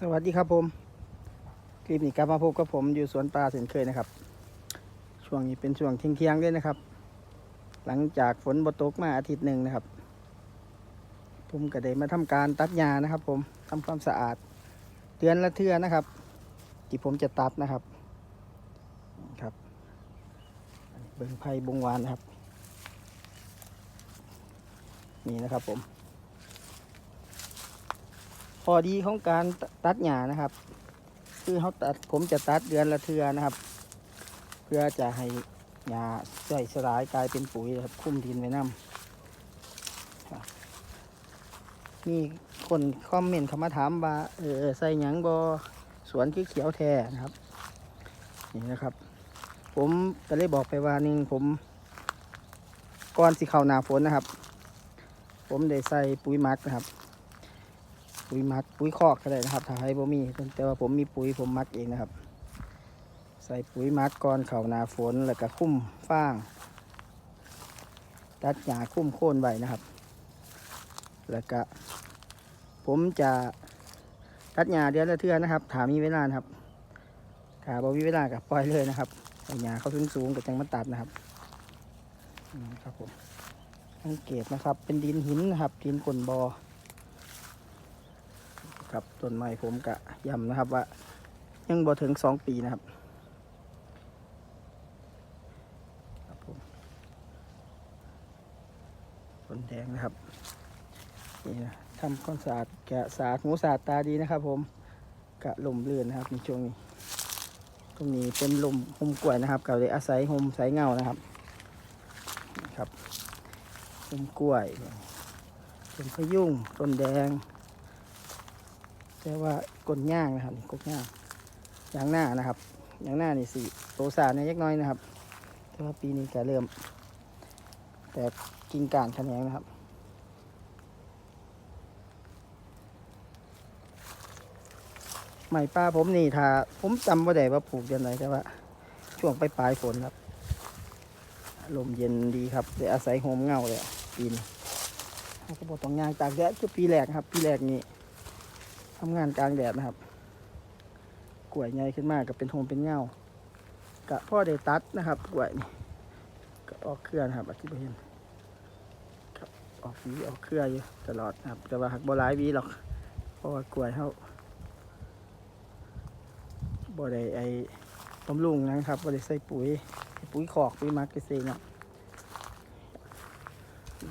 สวัสดีครับผม คลิปนี้กลับมาพบกับผมอยู่สวนปลาเช่นเคยนะครับ ช่วงนี้เป็นช่วงเที่ยงๆด้วยนะครับ หลังจากฝนบตกมาอาทิตย์หนึ่งนะครับ ผมก็ได้มาทำการตัดหญ้านะครับ ผมทำความสะอาดเดือนละเทื่อนะครับ ที่ผมจะตัดนะครับครับเบิ่งไผ่บงวานนะครับ นี่นะครับผม พอดีของการตัดหญ้านะครับ คือเขาตัดผมจะตัดเดือนละเทือนะครับ เพื่อจะให้หญ้าย่อยสลายกลายเป็นปุ๋ยครับคุ้มดินไว้น้ำมีคนคอมเมนต์เข้ามาถามว่าเออใส่หยังบอสวนคือเขียวแท้นะครับ นี่นะครับ ผมก็เลยบอกไปว่านึงผมก่อนสิเข้าหนาฝนนะครับ ผมได้ใส่ปุ๋ยมักนะครับ ปุ๋ยมักปุ๋ยคอกก็ได้นะครับถ้าให้บ่มีแต่ว่าผมมีปุ๋ยผมมักเองนะครับ ใส่ปุ๋ยมักก่อนเข่านาฝนแล้วก็คุ้มฟางตัดหญ้าคุ้มโค่นไว้นะครับ แล้วก็ผมจะตัดหญ้าเดือนละเทื่อนะครับถามีเวลานะครับถ้าบ่มีเวลาก็ปล่อยเลยนะครับหญ้าเขาสูงสูงๆก็จังมาตัดนะครับครับผมสังเกตนะครับเป็นดินหินนะครับดินก้นบอ่อ ครับต้นไม้ผมกะย้ำนะครับว่า ยังบ่ถึงสองปีนะครับครับผมต้นแดงนะครับนี่นะทำความสะอาดแกะสะอาดหูสะอาดตาดีนะครับ ผมกะลมเลื่อนนะครับในช่วงนี้ตรงนี้เป็นลมหมกล้วยนะครับก็เลยอาศัยหมสายเงานะครับครับหมกล้วยต้นพยุงต้นแดง แต่ว่ากลย่างนะครับนี่กกย่างยางหน้านะครับยางหน้านี่สีโตสาเนี่ยยักน้อยนะครับ แต่ว่าปีนี้แกเริ่ม แต่กิ่งการขะแขนงนะครับใหม่ป้าผมนี่ถ้าผมจำว่าได้ว่าปลูกยังไงแต่ว่า ช่วงปลายปลายๆฝนครับลมเย็นดีครับได้อาศัยโฮมเงาเลยอะปีนี้เขาก็บอกต้องยางตากแดดคือปีแรกครับ ปีแรกนี่ ทำงานกลางแดดนะครับกล้วยใหญ่ขึ้นมากก็เป็นโฮมเป็นเงากะพ่อได้ตัดนะครับกล้วยนี่ก็ออกเครือนะครับอธิบายเห็นครับออกวีออกเครืออยู่ตลอดนะครับ แต่ว่าหักบ่หลายวีหรอก เพราะว่ากล้วยเขาบ่ได้ไอ้บำรุงนะครับบ่ได้ใส่ปุ๋ยปุ๋ยขอกปุ๋ยมักเกษตรเนาะ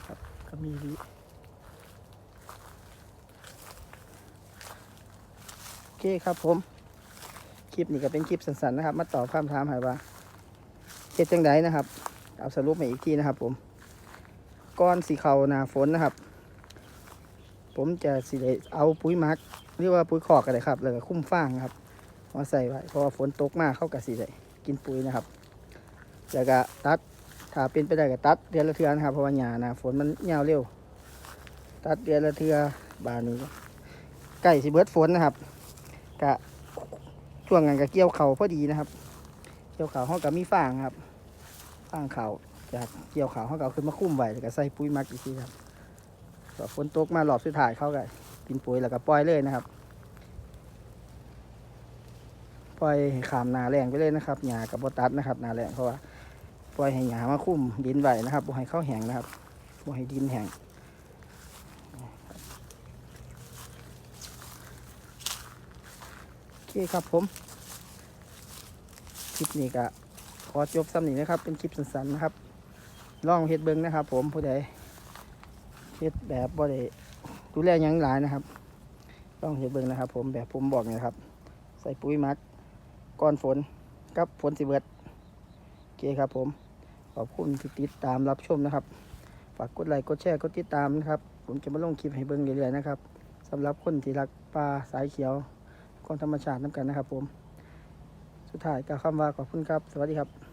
ครับก็มีวี โอ เคครับผม คลิปนี้ก็เป็นคลิปสั้นๆนะครับ มาตอบคำถามหายว่าเฮ็ดจังไดนะครับ เอาสรุปมาอีกทีนะครับ ผมก้อนสีเขานาฝนนะครับ ผมจะสิได้เอาปุ๋ยมักหรือว่าปุ๋ยขอกก็ได้ครับแล้วก็คุ้มฟางครับมาใส่ไว้เพราะว่าฝนตกมากเข้ากับสีได้กินปุ๋ยนะครับ แล้วก็ตัดถ้าเป็นไปได้ก็ตัดเดือนละเทือนะครับเพราะว่าหญ้าหนาฝนมันยาวเร็ว ตัดเดือนละเทือบานนี้ใกล้สิเบิดฝนนะครับ กะช่วงนั้นก็เกี่ยวเขาพอดีนะครับ เกี่ยวเขาห้องกับมีฟางครับฟางเขาจากเกี่ยวเขาห้องก็เอาขึ้นมาคุ้มไว้แล้วก็ใส่ปุ๋ยมักอีกทีครับก็ฝนตกมารอบสุดท้ายเขาก็กินปุ๋ยแล้วก็ปล่อยเลยนะครับปล่อยขามนาแรงไปเลยนะครับหญ้ากับบตัดนะครับนาแรงเพราะว่าปล่อยให้หญ้ามาคุ้มดินไว้นะครับบ่ให้เข้าแห้งนะครับบ่ให้ดินแห้ง โอ เคครับผม คลิปนี้ก็ขอจบซ้ำนี้นะครับ เป็นคลิปสั้นๆนะครับ ลองเฮ็ดเบิ้งนะครับ ผมผู้ใดเฮ็ดแบบบ่ได้ดูแลยังหลายนะครับลองเฮ็ดเบิ้งนะครับ ผมแบบผมบอกนะครับ ใส่ปุ๋ยมักก้อนฝนกับฝนสิเบิดโอเคครับผม ขอบคุณที่ติดตามรับชมนะครับฝากกดไลค์กดแชร์กดติดตามนะครับ ผมจะมาลงคลิปให้เบิ้งเรื่อยๆนะครับสำหรับคนที่รักปลาสายเขียว ความธรรมชาติน้ำกันนะครับผม สุดท้ายกล่าวคำว่าขอบคุณครับ สวัสดีครับ